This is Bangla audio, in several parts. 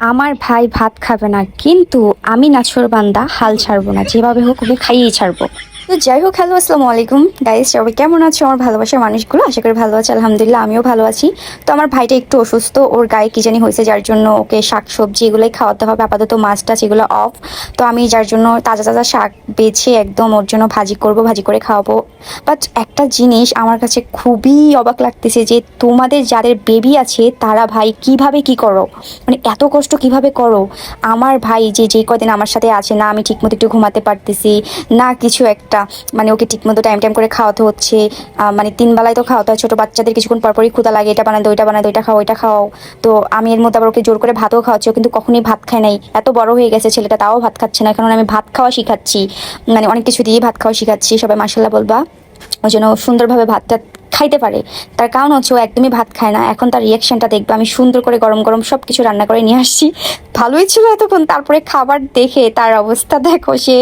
আমার ভাই ভাত খাবে না, কিন্তু আমি নাছর বান্দা, হাল ছাড়বো না। যেভাবে হোক, ওকে খাইয়েই ছাড়বো। তো যাই হোক হ্যালো আসসালামু আলাইকুম। গাইস সবাই কেমন আছো? আমার ভালোবাসার মানুষগুলো, আশা করি ভালো আছে, আলহামদুলিল্লাহ, আমিও ভালো আছি। তো আমার ভাইটা একটু অসুস্থ, ওর গায়ে কি জানি হয়েছে, যার জন্য ওকে শাক সবজি এগুলোই খাওয়াতে হবে, আপাতত মাছ টাছ এগুলো অফ তো আমি যার জন্য তাজা তাজা শাক বেছে একদম ওর জন্য ভাজি করব, ভাজি করে খাওয়াবো। বাট একটা জিনিস আমার কাছে খুবই অবাক লাগতেছে যে তোমাদের যাদের বেবি আছে, তারা ভাই কীভাবে কি করো? মানে এত কষ্ট কীভাবে করো? আমার ভাই যে যেই কদিন আমার সাথে আছে, না আমি ঠিকমতো একটু ঘুমাতে পারতেছি, না কিছু একটা মানে ওকে ঠিকমতো টাইম টাইম করে খাওয়াতে হচ্ছে। মানে তিন বেলায় তো খাওয়াতে হয়, ছোটো বাচ্চাদের কিছুক্ষণ পরপরই ক্ষুদা লাগে, এটা বানাই দো ওইটা বানাই দো ওইটা খাও ওইটা খাও। তো আমি এর মধ্যে আবার ওকে জোর করে ভাতও খাওয়াচ্ছি কিন্তু কখনোই ভাত খায় নাই। এত বড় হয়ে গেছে ছেলেটা, তাও ভাত খাচ্ছে না, কারণ আমি ভাত খাওয়া শিখাচ্ছি। মানে অনেক কিছু দিয়ে ভাত খাওয়া শিখাচ্ছি, সবাই মাসাল্লাহ বলবা। ওই জন্য সুন্দরভাবে ভাতটা খাইতে পারে। তার কারণ হচ্ছে ও একদমই ভাত খায় না, এখন তার রিয়াকশনটা দেখবে, আমি সুন্দর করে গরম গরম সব কিছু রান্না করে নিয়ে আসছি। ভালোই ছিল এতক্ষণ। তারপরে খাবার দেখে তার অবস্থা দেখো, সে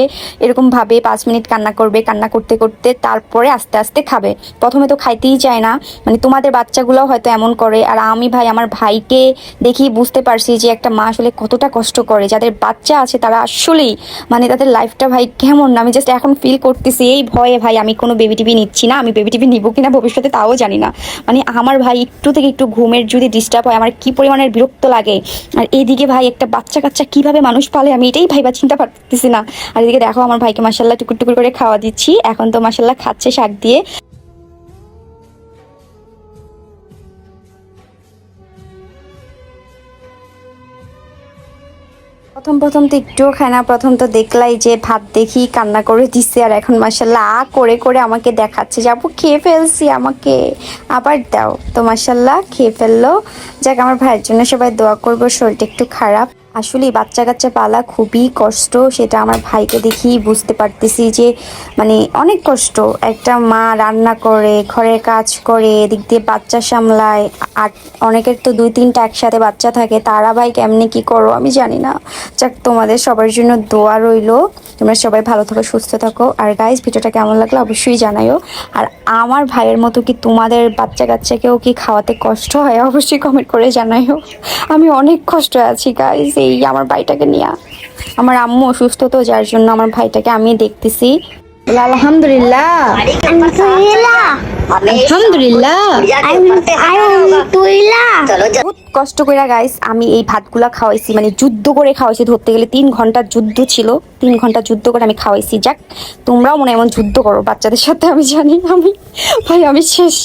এরকম ভাবে পাঁচ মিনিট কান্না করবে, কান্না করতে করতে তারপরে আস্তে আস্তে খাবে। প্রথমে তো খাইতেই চায় না। মানে তোমাদের বাচ্চাগুলো হয়তো এমন করে। আর আমি ভাই, আমার ভাইকে দেখি বুঝতে পারছি যে একটা মা আসলে কতটা কষ্ট করে। যাদের বাচ্চা আছে তারা আসলেই মানে তাদের লাইফটা ভাই কেমন না। আমি জাস্ট এখন ফিল করতেছি, এই ভয়ে ভাই আমি কোনো বেবি টিভি নিচ্ছি না। আমি বেবি টিভি নিবো কিনা ভবিষ্যতে তাও জানি না। মানে আমার ভাই একটু থেকে একটু ঘুমের যদি ডিস্টার্ব হয়, আমার কি পরিমাণের বিরক্ত লাগে। আর এইদিকে ভাই একটা বাচ্চা কাচ্চা কীভাবে মানুষ পালে, আমি এটাই ভাইবা চিন্তা পারতেছি না। আর এদিকে দেখো, আমার ভাইকে মাসাল্লাহ টুকুর টুকুর করে খাওয়া দিচ্ছি। এখন তো মাসাল্লাহ খাচ্ছে শাক দিয়ে। প্রথম প্রথম তো একটুও খায় না, প্রথম তো দেখলাই যে ভাত দেখি কান্না করে দিচ্ছে আর এখন মাসাল্লাহ করে করে আমাকে দেখাচ্ছে যে, আপু, খেয়ে ফেলছি আমাকে, আবার দাও। তো মাসাল্লাহ খেয়ে ফেলল। যাক, আমার ভাইয়ের জন্য সবাই দোয়া করব, শরীরটা একটু খারাপ। আসলে বাচ্চা কাচ্চা পালা খুবই কষ্ট, সেটা আমার ভাইকে দেখি বুঝতে পারতেছি যে মানে অনেক কষ্ট। একটা মা রান্না করে, ঘরের কাজ করে, এদিক দিয়ে বাচ্চা সামলায়, আর অনেকের তো দুই তিনটা একসাথে বাচ্চা থাকে, তারা ভাই কেমনে কি করো আমি জানি না। যাক, তোমাদের সবার জন্য দোয়া রইল। তোমরা সবাই ভালো থাকো সুস্থ থাকো। আর গাইজ ভিডিওটা কেমন লাগল অবশ্যই জানাইও। আর আমার ভাইয়ের মতো কি তোমাদের বাচ্চা কাচ্চাকেও কি খাওয়াতে কষ্ট হয় অবশ্যই কমেন্ট করে জানাইও। আমি অনেক কষ্ট আছি গাইজ এই আমার ভাইটাকে নিয়ে। আমার আম্মু অসুস্থ তো যার জন্য আমার ভাইটাকে আমি দেখতেছি। আলহামদুলিল্লাহ। আলহামদুলিল্লাহ। আলহামদুলিল্লাহ। কষ্ট করে গাইস আমি এই ভাতগুলা খাওয়াইছি মানে যুদ্ধ করে খাওয়াইছি ধরতে গেলে তিন ঘণ্টা যুদ্ধ ছিল, তিন ঘণ্টা যুদ্ধ করে আমি খাওয়াইছি। যাক, তোমরাও মনে এমন যুদ্ধ করো, বাচ্চাদের সাথে আমি জানি আমি। ভাই, আমি শেষ।